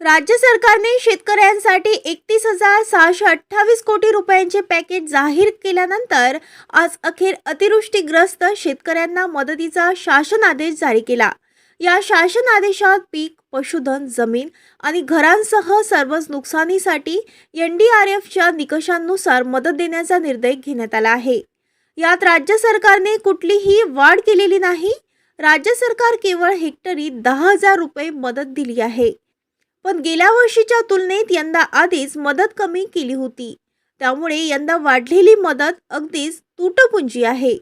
राज्य सरकारने शेतकऱ्यांसाठी एकतीस हजार सहाशे अठ्ठावीस कोटी रुपयांचे पॅकेज जाहीर केल्यानंतर आज अखेर अतिवृष्टीग्रस्त शेतकऱ्यांना मदतीचा शासन आदेश जारी केला. या शासन आदेशात पीक पशुधन जमीन आणि घरांसह सर्वच नुकसानीसाठी एन डी आर एफच्या निकषांनुसार मदत देण्याचा निर्णय घेण्यात आला आहे. यात राज्य सरकारने कुठलीही वाढ केलेली नाही. राज्य सरकार केवळ हेक्टरी दहा हजार रुपये मदत दिली आहे. पण गेल्या वर्षीच्या तुलनेत यंदा आधीच मदत कमी केली होती. त्यामुळे यंदा वाढलेली मदत अगदीच तुटपुंजी आहे.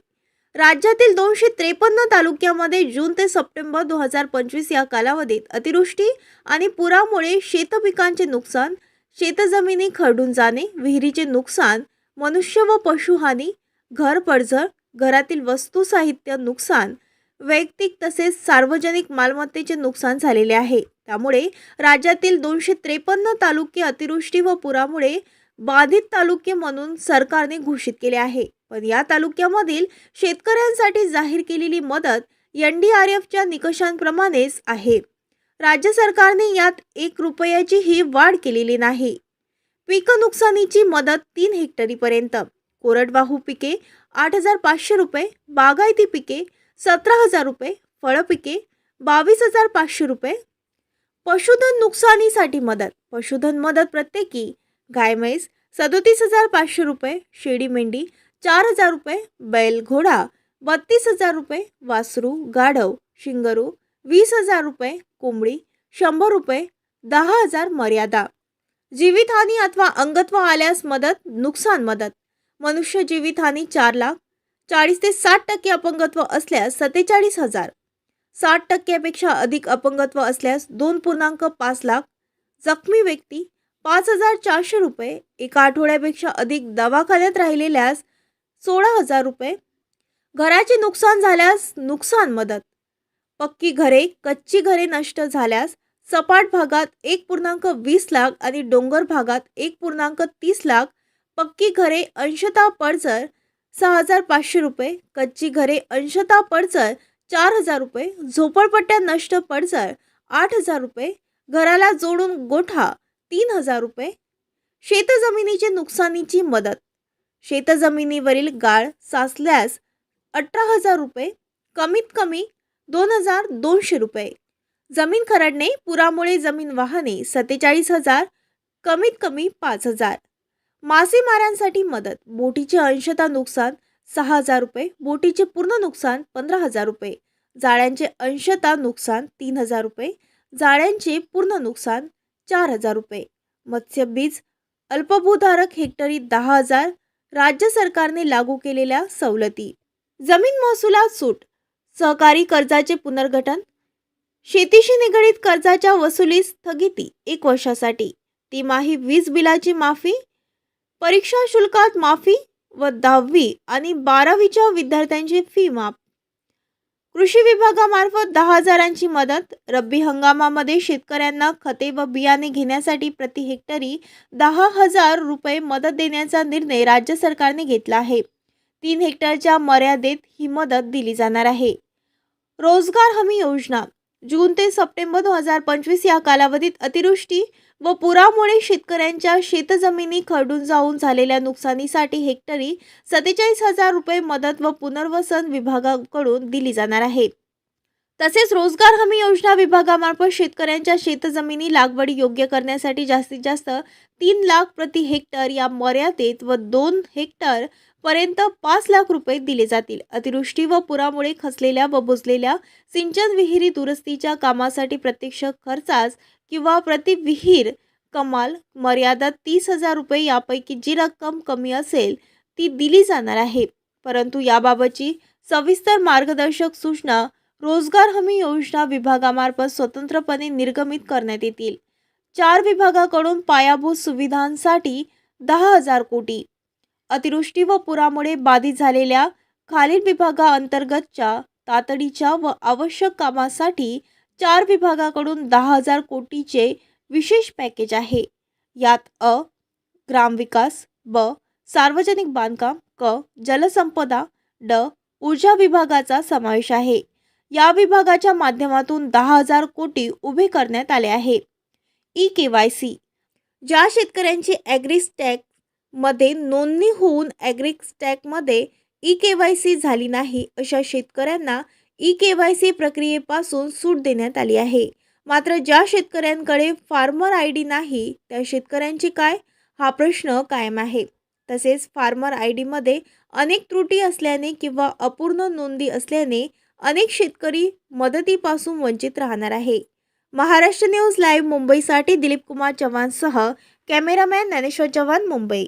राज्यातील दोनशे त्रेपन्न तालुक्यामध्ये जून ते सप्टेंबर दोन हजार पंचवीस या कालावधीत अतिवृष्टी आणि पुरामुळे शेतपिकांचे नुकसान शेतजमिनी खरडून जाणे विहिरीचे नुकसान मनुष्य व पशुहानी घर पडझड घरातील वस्तू साहित्य नुकसान वैयक्तिक तसेच सार्वजनिक मालमत्तेचे नुकसान झालेले आहे. त्यामुळे राज्यातील दोनशे त्रेपन्न तालुके अतिवृष्टी व पुरामुळे बाधित तालुके म्हणून सरकारने घोषित केले आहे. पण या तालुक्यामधील शेतकऱ्यांसाठी जाहीर केलेली मदत एन डी आर एफच्या निकषांप्रमाणेच आहे. राज्य सरकारने यात एक रुपयाचीही वाढ केलेली नाही. पीक नुकसानीची मदत तीन हेक्टरीपर्यंत. कोरडवाहू पिके आठ हजार पाचशे रुपये बागायती पिके सतरा हजार रुपये फळपिके बावीस हजार पाचशे रुपये पशुधन नुकसानीसाठी मदत. पशुधन मदत प्रत्येकी गाय म्हैस सदोतीस हजार पाचशे रुपये शेळी मेंढी चार हजार रुपये बैल घोडा बत्तीस हजार रुपये वासरू गाढव शिंगरू वीस हजार रुपये कोंबडी शंभर रुपये दहा हजार मर्यादा. जीवितहानी अथवा अंगत्व आल्यास मदत नुकसान मदत. मनुष्य जीवितहानी चार लाख चाळीस ते साठ टक्के अपंगत्व असल्यास सत्तेचाळीस हजार. साठ टक्क्यापेक्षा अधिक अपंगत्व असल्यास दोन पूर्णांक पाच लाख जखमी व्यक्ती पाच हजार चारशे रुपये एका आठवड्यापेक्षा अधिक दवाखान्यात राहिलेल्यास सोळा हजार रुपये. घराचे नुकसान झाल्यास नुकसान मदत. पक्की घरे कच्ची घरे नष्ट झाल्यास सपाट भागात एक पूर्णांक वीस लाख आणि डोंगर भागात एक पूर्णांक तीस लाख. पक्की घरे अंशतः पडझर सहा हजार पाचशे रुपये कच्ची घरे अंशतः पडझर चार हजार रुपये झोपडपट्ट्या नष्ट पडझड आठ हजार रुपये घराला जोडून गोठा तीन हजार रुपये. शेतजमिनीचे नुकसानीची मदत. शेतजमिनीवरील गाळ साचल्यास अठरा हजार रुपये कमीत कमी दोन हजार दोनशे रुपये. जमीन खरडणे पुरामुळे जमीन वाहने सत्तेचाळीस हजार कमीत कमी पाच हजार. मासेमाऱ्यांसाठी मदत. बोटीचे अंशतः नुकसान सहा हजार रुपये बोटीचे पूर्ण नुकसान पंधरा हजार रुपये जाळ्यांचे अंशतः नुकसान तीन हजार रुपये जाळ्यांचे पूर्ण नुकसान चार हजार रुपये. मत्स्यबीज अल्पभूधारक हेक्टरी दहा हजार राज्य सरकारने लागू केलेल्या सवलती. जमीन महसुलात सूट सहकारी कर्जाचे पुनर्गठन शेतीशी निगडीत कर्जाच्या वसुलीस स्थगिती एक वर्षासाठी तिमाही वीज बिलाची माफी परीक्षा शुल्कात माफी व दहावी आणि बारावीच्या विद्यार्थ्यांची फी माफ. कृषी विभागामार्फत दहा हजारांची मदत रब्बी हंगामामध्ये शेतकऱ्यांना खते व बियाणे घेण्यासाठी प्रति हेक्टरी दहा हजार रुपये मदत देण्याचा निर्णय राज्य सरकारने घेतला आहे. तीन हेक्टरच्या मर्यादेत ही मदत दिली जाणार आहे. रोजगार हमी योजना जून ते सप्टेंबर दोन हजार पंचवीस या कालावधीत अतिवृष्टी व पुरामुळे शेतकऱ्यांच्या शेतजमिनी खरडून जाऊन झालेल्या नुकसानीसाठी हेक्टरी सत्तेचाळीस हजार रुपये मदत व पुनर्वसन विभागाकडून दिली जाणार आहे. तसेच रोजगार हमी योजना विभागामार्फत शेतकऱ्यांच्या शेतजमिनी लागवडी योग्य करण्यासाठी जास्तीत जास्त तीन लाख प्रति हेक्टर या मर्यादेत व दोन हेक्टर पर्यंत पाच लाख रुपये दिले जातील. अतिवृष्टी व पुरामुळे खचलेल्या व बुजलेल्या सिंचन विहिरी दुरुस्तीच्या कामासाठी प्रत्यक्ष खर्चास किंवा प्रति विहीर कमाल मर्यादा तीस हजार रुपये यापैकी जी रक्कम कमी असेल ती दिली जाणार आहे. परंतु याबाबतची सविस्तर मार्गदर्शक सूचना रोजगार हमी योजना विभागामार्फत स्वतंत्रपणे निर्गमित करण्यात येतील. चार विभागाकडून पायाभूत सुविधांसाठी दहा हजार कोटी. अतिवृष्टी व पुरामुळे बाधित झालेल्या खालील विभागाअंतर्गतच्या तातडीच्या व आवश्यक कामासाठी चार विभागाकडून दहा हजार कोटीचे विशेष पॅकेज आहे. यात अ ग्रामविकास ब सार्वजनिक बांधकाम क जलसंपदा ड ऊर्जा विभागाचा समावेश आहे. या विभागाच्या माध्यमातून दहा हजार कोटी उभे करण्यात आले आहे. E K Y C. ज्या शेतकऱ्यांची ॲग्रिस्टॅकमध्ये नोंदणी होऊन ॲग्रिस्टॅकमध्ये ई के वाय सी झाली नाही अशा शेतकऱ्यांना ई के वाय सी प्रक्रियेपासून सूट देण्यात आली आहे. मात्र ज्या शेतकऱ्यांकडे फार्मर आय डी नाही त्या शेतकऱ्यांची काय? हा प्रश्न कायम आहे. तसेच फार्मर आय डीमध्ये अनेक त्रुटी असल्याने किंवा अपूर्ण नोंदी असल्याने अनेक शेतकरी मदतीपासून वंचित राहणार आहे. महाराष्ट्र न्यूज लाईव्ह मुंबईसाठी दिलीप कुमार चव्हाणसह कॅमेरामॅन ज्ञानेश्वर चव्हाण मुंबई.